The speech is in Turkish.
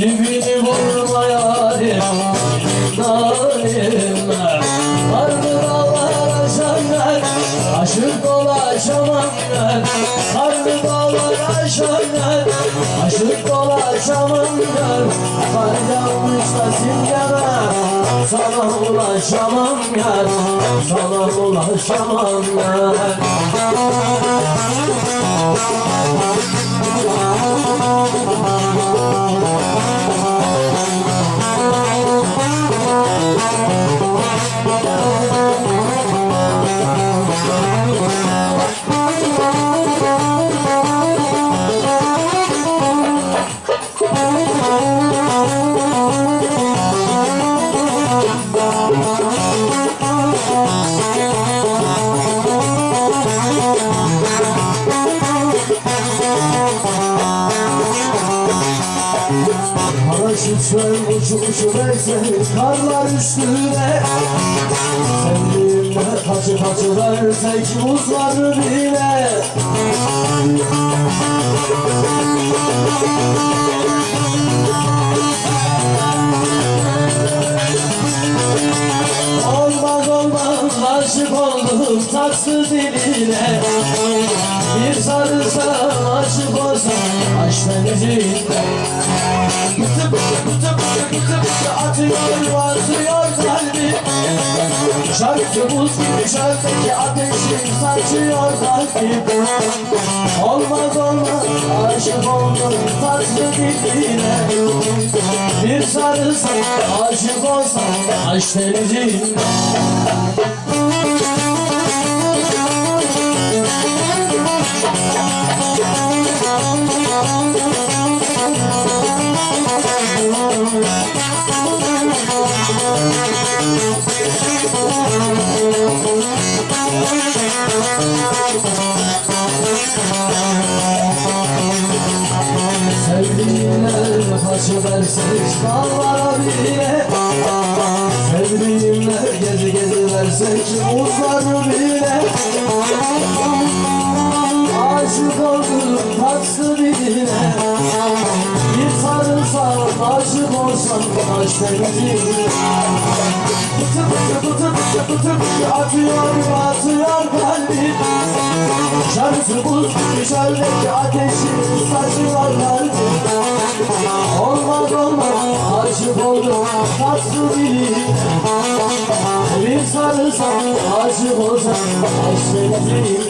Dibini vurma yarim Daimler Karnı dağlar aşanlar Aşık dolaşamam ben Karnı dağlar aşanlar Aşık dolaşamam ben Kar yağmış da simgeme Sana ulaşamam yar Sana ulaşamam yar Thank you. Şöyle uçu uçu verse karlar üstüne. Sevdiğimle kaçı kaçı versek buzları bile. Olmaz olmaz aşık oldum tatlı diline. Bir sarılsam aşık olsam aşk denizinde Bıtı bıtı bıtı bıtı bıtı bıtı atıyor atıyor kalbim Şarkı buz gibi şarkıdaki ateşin saçıyor kalbim Olmaz olmaz aşık oldum tatlı diline Bir sarılsam aşık olsam aşk denizinde Sevdiğimler kaçı versek dağlara Sevdiğimler gezi gezi versek uzları bile aşık olsam aşk denizine Bıtı bıtı bıtı bıtı bıtı bıtı atıyor atıyor kalbim Şarkı buz şöyle ateşi saçıyor kalbim Olmaz olmaz aşık oldum tatlı birine Bir sarılsam aşık olsam aşk denizine